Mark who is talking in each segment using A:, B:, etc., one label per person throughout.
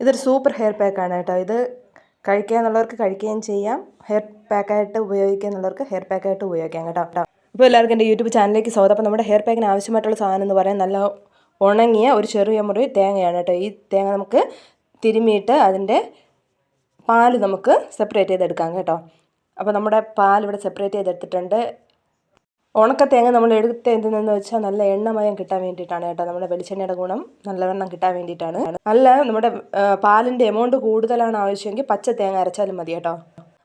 A: ഇതൊരു super hair പാക്കാണ് കേട്ടോ. ഇത് കഴിക്കുക എന്നുള്ളവർക്ക് കഴിക്കുകയും ചെയ്യാം. ഹെയർ പാക്കായിട്ട് ഉപയോഗിക്കുക എന്നുള്ളവർക്ക് ഹെയർ പാക്കായിട്ട് ഉപയോഗിക്കാം കേട്ടോ. ഇപ്പോൾ എല്ലാവർക്കും എന്റെ യൂട്യൂബ് ചാനലിലേക്ക് സ്വാഗതം. അപ്പോൾ നമ്മുടെ ഹെയർ പാക്കിന് ആവശ്യമായിട്ടുള്ള സാധനം എന്ന് പറയാൻ നല്ല ഉണങ്ങിയ ഒരു ചെറിയ മുറി തേങ്ങയാണ് കേട്ടോ. ഈ തേങ്ങ നമുക്ക് തിരുമിയിട്ട് അതിന്റെ പാൽ നമുക്ക് സെപ്പറേറ്റ് ചെയ്തെടുക്കാം കേട്ടോ. അപ്പോൾ നമ്മുടെ പാൽ ഇവിടെ സെപ്പറേറ്റ് ചെയ്തെടുത്തിട്ടുണ്ട്. ഉണക്ക തേങ്ങ നമ്മൾ എടുത്ത് എന്തെന്ന് വെച്ചാൽ നല്ല എണ്ണമയം കിട്ടാൻ വേണ്ടിയിട്ടാണ് കേട്ടോ. നമ്മുടെ വെളിച്ചെണ്ണയുടെ ഗുണം നല്ലവണ്ണം കിട്ടാൻ വേണ്ടിയിട്ടാണ്. അല്ല നമ്മുടെ പാലിന്റെ എമൗണ്ട് കൂടുതലാണ് ആവശ്യമെങ്കിൽ പച്ച തേങ്ങ അരച്ചാലും മതി കേട്ടോ.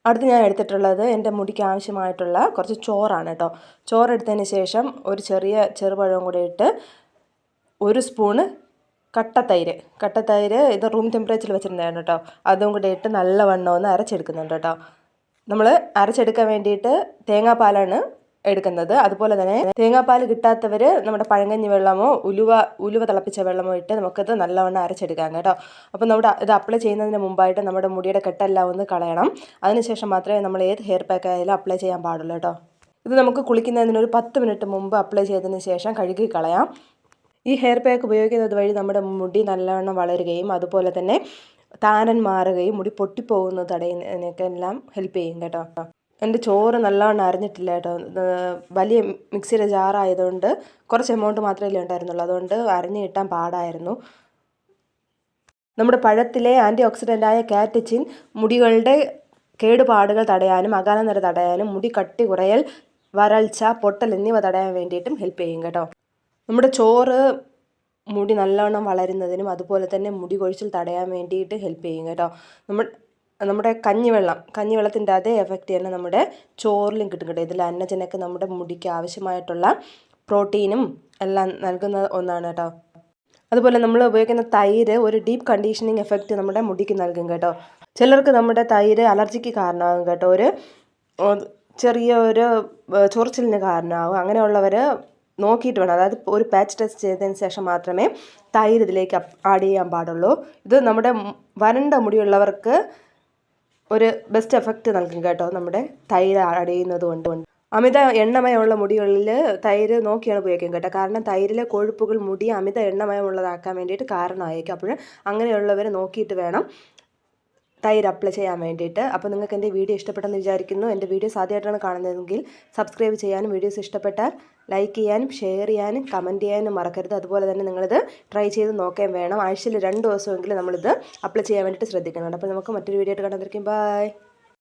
A: അടുത്ത് ഞാൻ എടുത്തിട്ടുള്ളത് എന്റെ മുടിക്ക് ആവശ്യമായിട്ടുള്ള കുറച്ച് ചോറാണ് കേട്ടോ. ചോറ് എടുത്തതിന് ശേഷം ഒരു ചെറിയ ചെറുപഴവും കൂടെ ഇട്ട് ഒരു സ്പൂണ് കട്ടത്തൈര്. കട്ടത്തൈര് ഇത് റൂം ടെമ്പറേച്ചറിൽ വെച്ചിട്ടുണ്ടായിരുന്നു കേട്ടോ. അതും കൂടെ ഇട്ട് നല്ലവണ്ണം ഒന്ന് അരച്ചെടുക്കുന്നുണ്ട് കേട്ടോ. നമ്മൾ അരച്ചെടുക്കാൻ വേണ്ടിയിട്ട് തേങ്ങാപ്പാലാണ് എടുക്കുന്നത്. അതുപോലെ തന്നെ തേങ്ങാപ്പാൽ കിട്ടാത്തവർ നമ്മുടെ പഴങ്കഞ്ഞി വെള്ളമോ ഉലുവ ഉലുവ തിളപ്പിച്ച വെള്ളമോ ഇട്ട് നമുക്കത് നല്ലവണ്ണം അരച്ചെടുക്കാം കേട്ടോ. അപ്പോൾ നമ്മുടെ ഇത് അപ്ലൈ ചെയ്യുന്നതിന് മുമ്പായിട്ട് നമ്മുടെ മുടിയുടെ കെട്ടെല്ലാം ഒന്ന് കളയണം. അതിനുശേഷം മാത്രമേ നമ്മൾ ഏത് ഹെയർ പാക്ക് ആയാലും അപ്ലൈ ചെയ്യാൻ പാടുള്ളൂ കേട്ടോ. ഇത് നമുക്ക് കുളിക്കുന്നതിന് ഒരു പത്ത് മിനിറ്റ് മുമ്പ് അപ്ലൈ ചെയ്തതിന് ശേഷം കഴുകി കളയാം. ഈ ഹെയർ പാക്ക് ഉപയോഗിക്കുന്നത് വഴി നമ്മുടെ മുടി നല്ലവണ്ണം വളരുകയും അതുപോലെ തന്നെ താരൻ മാറുകയും മുടി പൊട്ടിപ്പോകുന്നത് തടയുന്നതിനൊക്കെ എല്ലാം ഹെൽപ്പ് ചെയ്യും കേട്ടോ. എന്റെ ചോറ് നല്ലവണ്ണം അറിഞ്ഞിട്ടില്ല കേട്ടോ. വലിയ മിക്സിയുടെ ജാറായതുകൊണ്ട് കുറച്ച് എമൗണ്ട് മാത്രമേ ഉണ്ടായിരുന്നുള്ളൂ. അതുകൊണ്ട് അറിഞ്ഞ് കിട്ടാൻ പാടായിരുന്നു. നമ്മുടെ പഴത്തിലെ ആന്റി ഓക്സിഡന്റായ കാറ്റച്ചിൻ മുടികളുടെ കേടുപാടുകൾ തടയാനും അകാലനര തടയാനും മുടി കട്ടി കുറയൽ വരൾച്ച പൊട്ടൽ എന്നിവ തടയാൻ വേണ്ടിയിട്ടും ഹെൽപ്പ് ചെയ്യും കേട്ടോ. നമ്മുടെ ചോറ് മുടി നല്ലവണ്ണം വളരുന്നതിനും അതുപോലെ തന്നെ മുടി കൊഴിച്ചിൽ തടയാൻ വേണ്ടിയിട്ട് ഹെൽപ്പ് ചെയ്യും കേട്ടോ. നമ്മൾ നമ്മുടെ കഞ്ഞിവെള്ളം കഞ്ഞിവെള്ളത്തിന്റെ അതേ എഫക്റ്റ് തന്നെ നമ്മുടെ ചോറിലും കിട്ടും കേട്ടോ. ഇതിൽ അന്നജനക്ക് നമ്മുടെ മുടിക്ക് ആവശ്യമായിട്ടുള്ള പ്രോട്ടീനും എല്ലാം നൽകുന്ന ഒന്നാണ് കേട്ടോ. അതുപോലെ നമ്മൾ ഉപയോഗിക്കുന്ന തൈര് ഒരു ഡീപ്പ് കണ്ടീഷനിങ് എഫക്റ്റ് നമ്മുടെ മുടിക്ക് നൽകും കേട്ടോ. ചിലർക്ക് നമ്മുടെ തൈര് അലർജിക്ക് കാരണമാകും കേട്ടോ. ഒരു ചെറിയ ഒരു ചൊറിച്ചിലിന് കാരണമാകും. അങ്ങനെയുള്ളവർ നോക്കിയിട്ട് വേണം. അതായത് ഒരു പാച്ച് ടെസ്റ്റ് ചെയ്തതിന് ശേഷം മാത്രമേ തൈര് ഇതിലേക്ക് ആഡ് ചെയ്യാൻ പാടുള്ളൂ. ഇത് നമ്മുടെ വരണ്ട മുടിയുള്ളവർക്ക് ഒരു ബെസ്റ്റ് എഫക്റ്റ് നൽകും കേട്ടോ നമ്മുടെ തൈര് അടയുന്നത് കൊണ്ട്. അമിത എണ്ണമയമുള്ള മുടികളിൽ തൈര് നോക്കിയാണ് ഉപയോഗിക്കുന്നത് കേട്ടോ. കാരണം തൈരിലെ കൊഴുപ്പുകൾ മുടി അമിത എണ്ണമയമുള്ളതാക്കാൻ വേണ്ടിയിട്ട് കാരണമായേക്കും അപ്പോൾ അങ്ങനെയുള്ളവർ നോക്കിയിട്ട് വേണം തൈര് അപ്ലൈ ചെയ്യാൻ വേണ്ടിയിട്ട്. അപ്പോൾ നിങ്ങൾക്ക് എന്റെ വീഡിയോ ഇഷ്ടപ്പെട്ടെന്ന് വിചാരിക്കുന്നു. എന്റെ വീഡിയോസ് ആദ്യമായിട്ടാണ് കാണുന്നതെങ്കിൽ സബ്സ്ക്രൈബ് ചെയ്യാനും വീഡിയോസ് ഇഷ്ടപ്പെട്ടാൽ ലൈക്ക് ചെയ്യാനും ഷെയർ ചെയ്യാനും കമന്റ് ചെയ്യാനും മറക്കരുത്. അതുപോലെ തന്നെ നിങ്ങളിത് ട്രൈ ചെയ്ത് നോക്കുകയും വേണം. ആഴ്ചയിൽ രണ്ട് ദിവസമെങ്കിലും നമ്മളിത് അപ്ലൈ ചെയ്യാൻ വേണ്ടിയിട്ട് ശ്രദ്ധിക്കുന്നുണ്ട് അപ്പോൾ നമുക്ക് മറ്റൊരു വീഡിയോ ആയിട്ട് കണ്ടിരിക്കും ബൈ